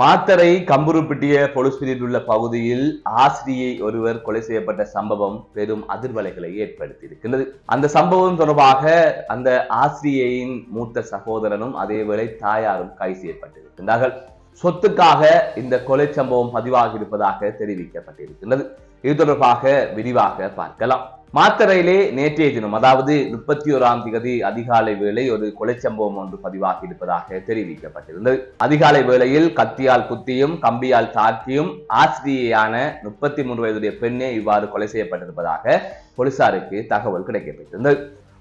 மாத்தரை கம்புருப்பிட்டிய பொலிஸ் பிரிவில் உள்ள பகுதியில் ஆசிரியை ஒருவர் கொலை செய்யப்பட்ட சம்பவம் பெரும் அதிர்வலைகளை ஏற்படுத்தி இருக்கின்றது அந்த சம்பவம் தொடர்பாக அந்த ஆசிரியையின் மூத்த சகோதரனும் அதேவேளை தாயாரும் கைது செய்யப்பட்டிருக்கின்றார்கள். சொத்துக்காக இந்த கொலை சம்பவம் பதிவாகி இருப்பதாக தெரிவிக்கப்பட்டிருக்கின்றது. இது தொடர்பாக விரிவாக பார்க்கலாம். மாத்தரையிலே நேற்றைய தினம் அதாவது முப்பத்தி ஓராம் தேதி அதிகாலை வேளை ஒரு கொலை சம்பவம் ஒன்று பதிவாகி இருப்பதாக தெரிவிக்கப்பட்டிருந்தது. அதிகாலை வேளையில் கத்தியால் குத்தியும் கம்பியால் தாக்கியும் ஆசிரியையான முப்பத்தி மூன்று வயதுடைய பெண்ணே இவ்வாறு கொலை செய்யப்பட்டிருப்பதாக போலீசாருக்கு தகவல் கிடைக்கப்பட்டிருந்தது.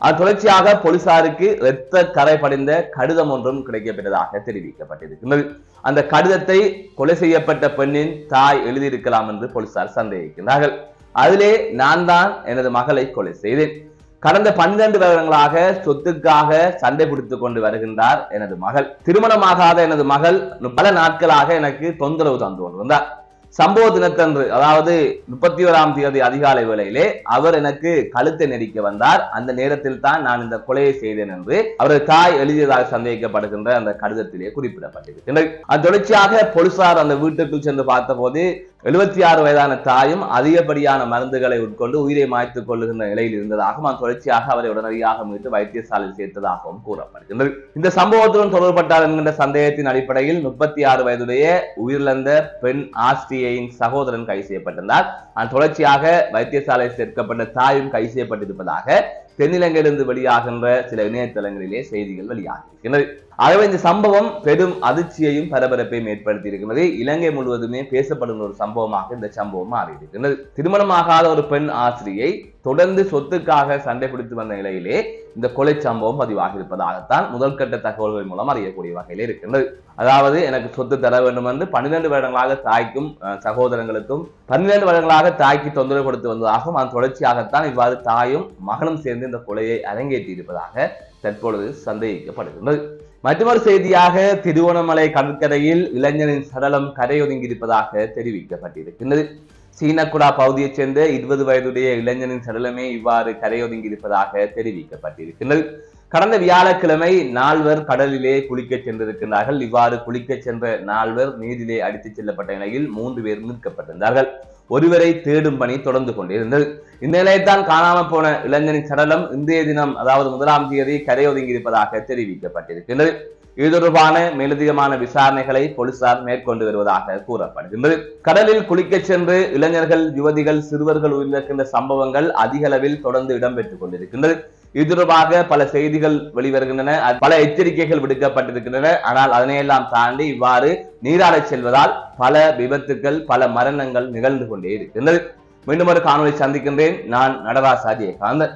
அத்தொடர்ச்சியாக போலீசாருக்கு இரத்த கரை படிந்த கடிதம் ஒன்றும் கிடைக்கப்பட்டதாக தெரிவிக்கப்பட்டிருக்கின்றது. அந்த கடிதத்தை கொலை செய்யப்பட்ட பெண்ணின் தாய் எழுதியிருக்கலாம் என்று போலீசார் சந்தேகிக்கின்றார்கள். அதிலே நான் தான் எனது மகளை கொலை செய்தேன். கடந்த பன்னிரண்டு வருடங்களாக சொத்துக்காக சண்டை பிடித்துக் கொண்டு வருகின்றார் எனது மகள். திருமணமாகாத எனது மகள் பல நாட்களாக எனக்கு தொந்தரவு தந்து கொண்டிருந்தார். சம்பவ தினத்தன்று அதாவது முப்பத்தி ஓராம் தேதி அதிகாலை வேளையிலே அவர் எனக்கு கழுத்தை நெரிக்க வந்தார். அந்த நேரத்தில் தான் நான் இந்த கொலையை செய்தேன் என்று அவரது தாய் எழுதியதாக சந்தேகிக்கப்படுகின்ற அந்த கடிதத்திலே குறிப்பிடப்பட்டது தொடர்ச்சியாக போலீசார் அந்த வீட்டுக்குள் சென்று பார்த்தபோது எழுபத்தி ஆறு வயதான தாயும் அதிகப்படியான மருந்துகளை உட்கொண்டு உயிரை மாய்த்துக் கொள்ளுகின்ற நிலையில் இருந்ததாகவும் தொடர்ச்சியாக அவரை உடனடியாக மீட்டு வைத்தியசாலையில் சேர்த்ததாகவும் கூறப்படுகின்றது. இந்த சம்பவத்துடன் தொடர்பட்டார் என்கின்ற சந்தேகத்தின் அடிப்படையில் முப்பத்தி ஆறு வயதுடைய உயிரிழந்த பெண் ஆஸ்திரியின் சகோதரன் கைது செய்யப்பட்டிருந்தார். அந்த தொடர்ச்சியாக வைத்தியசாலை சேர்க்கப்பட்ட தாயும் கைது செய்யப்பட்டிருப்பதாக தென்னிலங்கையிலிருந்து வெளியாகின்ற சில இணையதளங்களிலே செய்திகள் வெளியாகியிருக்கின்றது. ஆகவே இந்த சம்பவம் பெரும் அதிர்ச்சியையும் பரபரப்பையும் ஏற்படுத்தி இருக்கிறது இலங்கை முழுவதுமே பேசப்படும் ஒரு சம்பவமாக இந்த சம்பவம் மாறியிருக்கிறது. திருமணமாகாத ஒரு பெண் ஆசிரியை தொடர்ந்து சொத்துக்காக சண்டை பிடித்து வந்த நிலையிலே இந்த கொலை சம்பவம் பதிவாகி இருப்பதாகத்தான் முதல் கட்ட தகவல்கள் மூலம் அறியக்கூடிய வகையில் இருக்கின்றது. அதாவது எனக்கு சொத்து தர வேண்டும் என்று பன்னிரண்டு வருடங்களாக தாய்க்கும் சகோதரங்களுக்கும் பன்னிரண்டு வருடங்களாக தாய்க்கு தொந்தரவு கொடுத்து வந்ததாகவும் அதன் தொடர்ச்சியாகத்தான் இவ்வாறு தாயும் மகனும் சேர்ந்து இந்த கொலையை அரங்கேற்றி இருப்பதாக தற்பொழுது சந்தேகிக்கப்படுகின்றது. மற்றொரு செய்தியாக திருவோணமலை கடற்கரையில் இளைஞரின் சடலம் கரையொதுங்கி இருப்பதாக தெரிவிக்கப்பட்டிருக்கின்றது. சீனக்குடா பகுதியைச் சேர்ந்த இருபது வயதுடைய இளைஞனின் சடலமே இவ்வாறு கரையொதுங்கி இருப்பதாக தெரிவிக்கப்பட்டிருக்கின்றது. கடந்த வியாழக்கிழமை நால்வர் கடலிலே குளிக்கச் சென்றிருக்கிறார்கள் இவ்வாறு குளிக்கச் சென்ற நால்வர் நீரிலே அடித்துச் செல்லப்பட்ட நிலையில் மூன்று பேர் மீட்கப்பட்டிருந்தார்கள். ஒருவரை தேடும் பணி தொடர்ந்து கொண்டிருந்தது. இந்த நிலையத்தான் காணாமல் போன இளைஞனின் சடலம் இன்றைய தினம் அதாவது முதலாம் தேதி கரையொதுங்கி இருப்பதாக தெரிவிக்கப்பட்டிருக்கின்றது. இது தொடர்பான மேலதிகமான விசாரணைகளை போலீசார் மேற்கொண்டு வருவதாக கூறப்படுகின்றது. கடலில் குளிக்கச் சென்று இளைஞர்கள் யுவதிகள் சிறுவர்கள் உயிரிழக்கின்ற சம்பவங்கள் அதிக அளவில் தொடர்ந்து இடம்பெற்றுக் கொண்டிருக்கின்றது. இது தொடர்பாக பல செய்திகள் வெளிவருகின்றன. பல எச்சரிக்கைகள் விடுக்கப்பட்டிருக்கின்றன. ஆனால் அதனையெல்லாம் தாண்டி இவ்வாறு நீராடச் செல்வதால் பல விபத்துக்கள் பல மரணங்கள் நிகழ்ந்து கொண்டே இருக்கின்றது. மீண்டும் ஒரு காணொலி சந்திக்கின்றேன். நான் நடராஜ் அஜயகாந்தன்